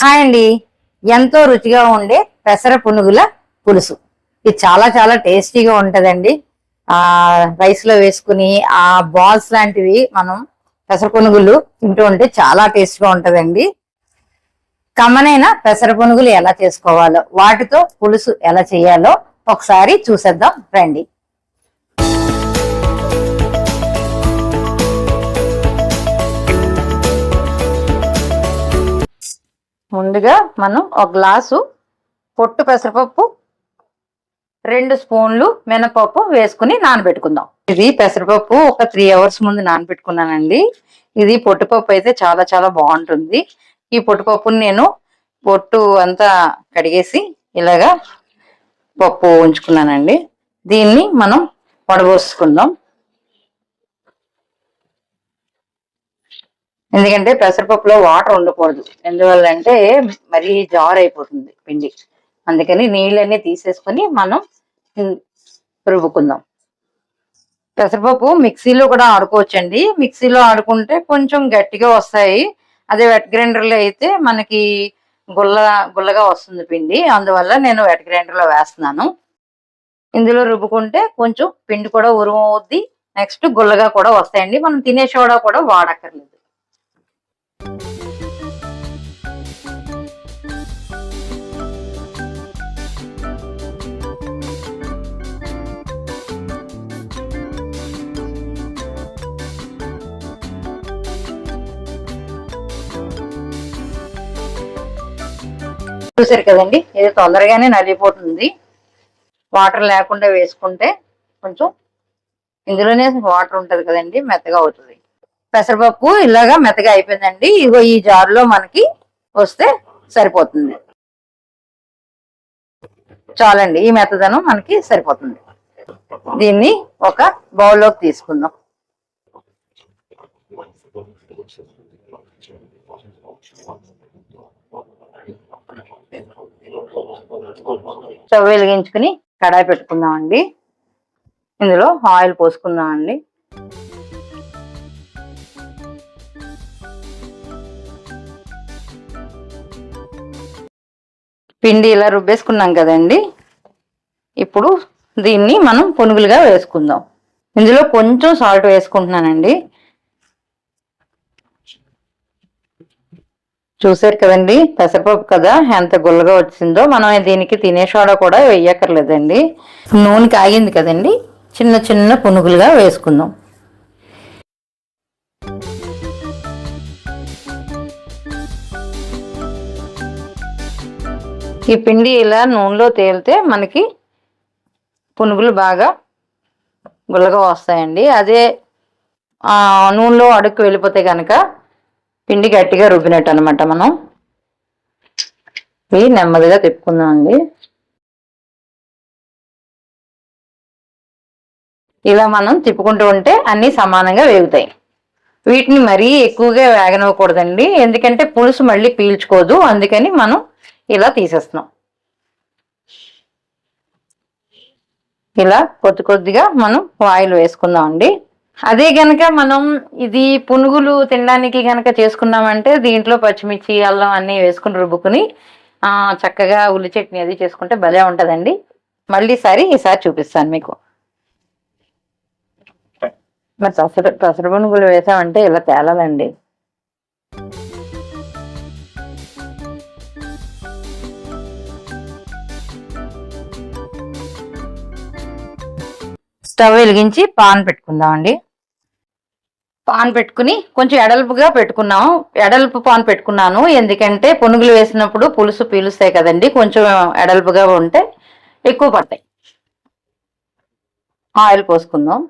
Hi అండి ఎంతో రుచిగా ఉండే పెసర పునుగుల పులుసు. ఇది చాలా చాలా టేస్టీగా ఉంటదండి. ఆ రైస్లో వేసుకుని ఆ బాల్స్ లాంటివి మనం పెసర పునుగులు తింటూ ఉంటే చాలా టేస్ట్గా ఉంటుందండి ఉంటదండి. కమ్మనైన పెసర పునుగులు ఎలా చేసుకోవాలో వాటితో పులుసు ఎలా చేయాలో ఒకసారి చూసేద్దాం రండి. ముందుగా మనం ఒక గ్లాసు పొట్టు పెసరపప్పు రెండు స్పూన్లు మినపప్పు వేసుకుని నానబెట్టుకుందాం. ఇది పెసరపప్పు ఒక త్రీ అవర్స్ ముందు నానబెట్టుకున్నానండి. ఇది పొట్టుపప్పు అయితే చాలా చాలా బాగుంటుంది. ఈ పొట్టుపప్పుని నేను పొట్టు అంతా కడిగేసి ఇలాగా పప్పు ఉంచుకున్నానండి. దీన్ని మనం వడబోసుకుందాం. ఎందుకంటే పెసరపప్పులో వాటర్ ఉండకూడదు. ఎందువల్ల అంటే మరీ జార్ అయిపోతుంది పిండి. అందుకని నీళ్ళన్నీ తీసేసుకొని మనం రుబ్బుకుందాం. పెసరపప్పు మిక్సీలో కూడా ఆడుకోవచ్చండి. మిక్సీలో ఆడుకుంటే కొంచెం గట్టిగా వస్తాయి. అదే వెట్ గ్రైండర్లో అయితే మనకి గుల్ల గుల్లగా వస్తుంది పిండి. అందువల్ల నేను వెట్ గ్రైండర్లో వేస్తున్నాను. ఇందులో రుబ్బుకుంటే కొంచెం పిండి కూడా ఉరుమవుద్ది. నెక్స్ట్ గుల్లగా కూడా వస్తాయండి. మనం తినే సోడా కూడా వాడక్కర్లేదు. చూసారు కదండి ఇది తొందరగానే నలిగిపోతుంది. వాటర్ లేకుండా వేసుకుంటే కొంచెం ఇందులోనే వాటర్ ఉంటుంది కదండి మెత్తగా అవుతుంది. పెసరపప్పు ఇలాగా మెత్తగా అయిపోయిందండి ఇగో ఈ జారులో మనకి వస్తే సరిపోతుంది. చాలండి ఈ మెత్తదనం మనకి సరిపోతుంది. దీన్ని ఒక బౌల్లోకి తీసుకుందాం. స్టవ్ వెలిగించుకుని కడాయి పెట్టుకుందామండి. ఇందులో ఆయిల్ పోసుకుందాం అండి పిండి ఇలా రుబ్బేసుకున్నాం కదండి. ఇప్పుడు దీన్ని మనం పునుగులుగా వేసుకుందాం. ఇందులో కొంచెం సాల్ట్ వేసుకుంటున్నానండి. చూసారు కదండి? పెసరపప్పు కదా? ఎంత గుల్లగా వచ్చిందో. మనం దీనికి తినే సోడా కూడా వేయక్కర్లేదండి. నూనె కాగింది కదండి? చిన్న చిన్న పునుగులుగా వేసుకుందాం. ఈ పిండి ఇలా నూనెలో తేలితే మనకి పునుగులు బాగా గుల్లగా వస్తాయండి. అదే నూనెలో అడుక్కు వెళ్ళిపోతే కనుక పిండి గట్టిగా రుబ్బినట్టు అనమాట మనం. ఇవి నెమ్మదిగా తిప్పుకుందాం అండి ఇలా మనం తిప్పుకుంటూ ఉంటే అన్నీ సమానంగా వేగుతాయి. వీటిని మరీ ఎక్కువగా వేగనివ్వకూడదండి. ఎందుకంటే పులుసు మళ్ళీ పీల్చుకోదు. అందుకని మనం ఇలా తీసేస్తున్నాం. ఇలా కొద్ది కొద్దిగా మనం ఆయిల్ వేసుకుందాం అండి అదే గనక మనం ఇది పునుగులు తినడానికి గనక చేసుకున్నామంటే దీంట్లో పచ్చిమిర్చి అల్లం అన్నీ వేసుకుని రుబ్బుకుని చక్కగా ఉల్లి చట్నీ అది చేసుకుంటే భలే ఉంటుందండి. మళ్ళీ సారి ఈసారి చూపిస్తాను మీకు. మరి పసరు పెసర పునుగులు వేసామంటే ఇలా తేలాలండి. స్టవ్ వెలిగించి పాన్ పెట్టుకుందాం అండి పాన్ పెట్టుకుని కొంచెం ఎడల్పుగా పెట్టుకున్నాం ఎడల్పు పాన్ పెట్టుకున్నాను. ఎందుకంటే పునుగులు వేసినప్పుడు పులుసు పీలుస్తాయి కదండి. కొంచెం ఎడల్పుగా ఉంటే ఎక్కువ పడతాయి. ఆయిల్ పోసుకుందాం.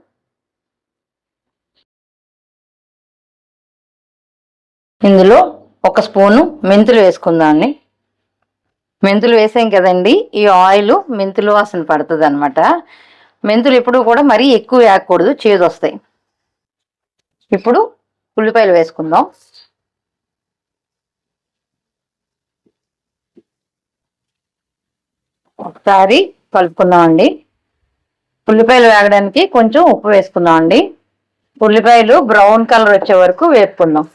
ఇందులో ఒక స్పూను మెంతులు వేసుకుందాం మెంతులు వేసాం కదండి. ఈ ఆయిల్ మెంతులు వాసన పడుతుంది అనమాట మెంతులు ఎప్పుడు కూడా మరీ ఎక్కువ వేయకూడదు. చేదు వస్తాయి. ఇప్పుడు ఉల్లిపాయలు వేసుకుందాం. ఒకసారి కలుపుకుందాం అండి ఉల్లిపాయలు వేగడానికి కొంచెం ఉప్పు వేసుకుందాం అండి ఉల్లిపాయలు బ్రౌన్ కలర్ వచ్చే వరకు వేపుకుందాం.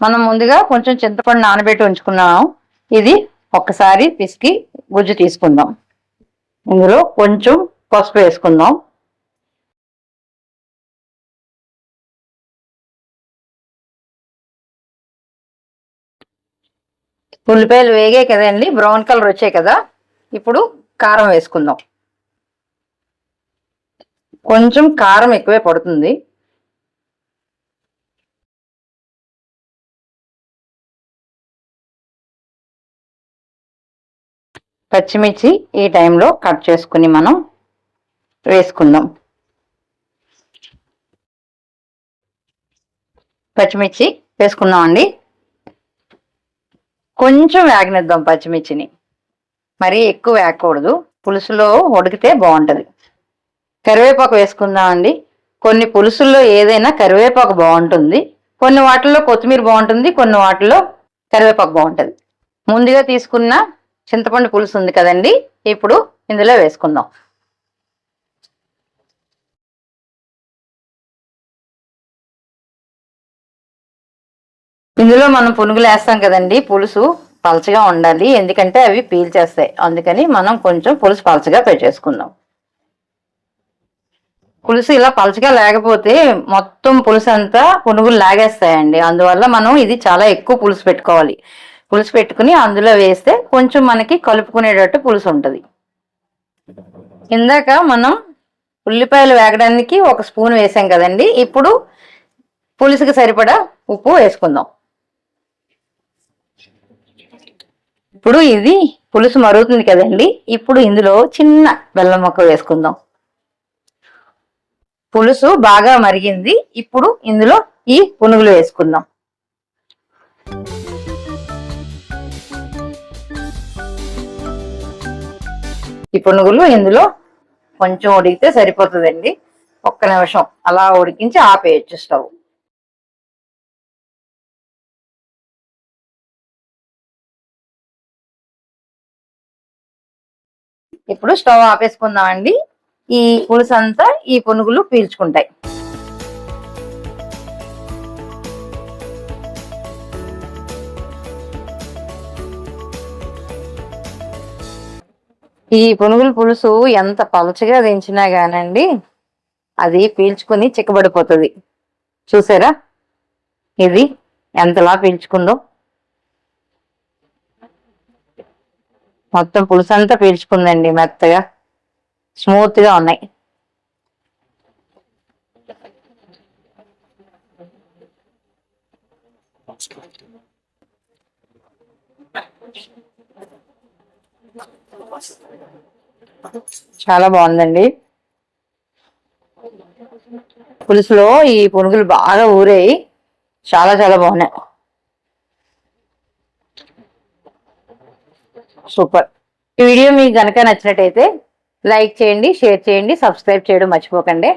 మనం ముందుగా కొంచెం చింతపండు నానబెట్టి ఉంచుకున్నాం. ఇది ఒక్కసారి పిసికి గుజ్జు తీసుకుందాం. ఇందులో కొంచెం పసుపు వేసుకుందాం. ఉల్లిపాయలు వేగే కదండి బ్రౌన్ కలర్ వచ్చాయి కదా. ఇప్పుడు కారం వేసుకుందాం. కొంచెం కారం ఎక్కువే పడుతుంది. పచ్చిమిర్చి ఈ టైంలో కట్ చేసుకుని మనం వేసుకుందాం. పచ్చిమిర్చి వేసుకుందాం అండి కొంచెం వేగనిద్దాం పచ్చిమిర్చిని. మరీ ఎక్కువ వేగకూడదు. పులుసులో ఉడికితే బాగుంటుంది. కరివేపాకు వేసుకుందాం అండి కొన్ని పులుసుల్లో ఏదైనా కరివేపాకు బాగుంటుంది. కొన్ని వాటిల్లో కొత్తిమీర బాగుంటుంది. కొన్ని వాటిల్లో కరివేపాకు బాగుంటుంది. ముందుగా తీసుకున్న చింతపండు పులుసు ఉంది కదండి. ఇప్పుడు ఇందులో వేసుకుందాం. ఇందులో మనం పునుగులు వేస్తాం కదండి పులుసు పలచగా ఉండాలి. ఎందుకంటే అవి పీల్చేస్తాయి. అందుకని మనం కొంచెం పులుసు పలచగా పెట్టేసుకుందాం. పులుసు ఇలా పలచగా లేకపోతే మొత్తం పులుసు అంతా పునుగులు లాగేస్తాయండి. అందువల్ల మనం ఇది చాలా ఎక్కువ పులుసు పెట్టుకోవాలి. పులుసు పెట్టుకుని అందులో వేస్తే కొంచెం మనకి కలుపుకునేటట్టు పులుసు ఉంటుంది. ఇందాక మనం ఉల్లిపాయలు వేగడానికి ఒక స్పూన్ వేసాం కదండి. ఇప్పుడు పులుసుకి సరిపడా ఉప్పు వేసుకుందాం. ఇప్పుడు ఇది పులుసు మరుగుతుంది కదండి. ఇప్పుడు ఇందులో చిన్న బెల్లం మొక్క వేసుకుందాం. పులుసు బాగా మరిగింది. ఇప్పుడు ఇందులో ఈ పునుగులు వేసుకుందాం. ఈ పునుగులు ఇందులో కొంచెం ఉడికితే సరిపోతుందండి. ఒక్క నిమిషం అలా ఉడికించి ఆపేయచ్చు స్టవ్. ఇప్పుడు స్టవ్ ఆపేసుకుందామండి. ఈ పులుసు అంతా ఈ పునుగులు పీల్చుకుంటాయి. ఈ పునుగుల పులుసు ఎంత పలచగా దించినా గానండి అది పీల్చుకుని చిక్కబడిపోతుంది. చూసారా? ఇది ఎంతలా పీల్చుకుందో. మొత్తం పులుసు అంతా పీల్చుకుందండి మెత్తగా. స్మూత్గా ఉన్నాయి. చాలా బాగుందండి. పులుసులో ఈ పునుగులు బాగా ఊరాయి. చాలా చాలా బాగున్నాయి. సూపర్. ఈ వీడియో మీకు గనక నచ్చినట్టయితే లైక్ చేయండి షేర్ చేయండి సబ్స్క్రైబ్ చేయడం మర్చిపోకండి.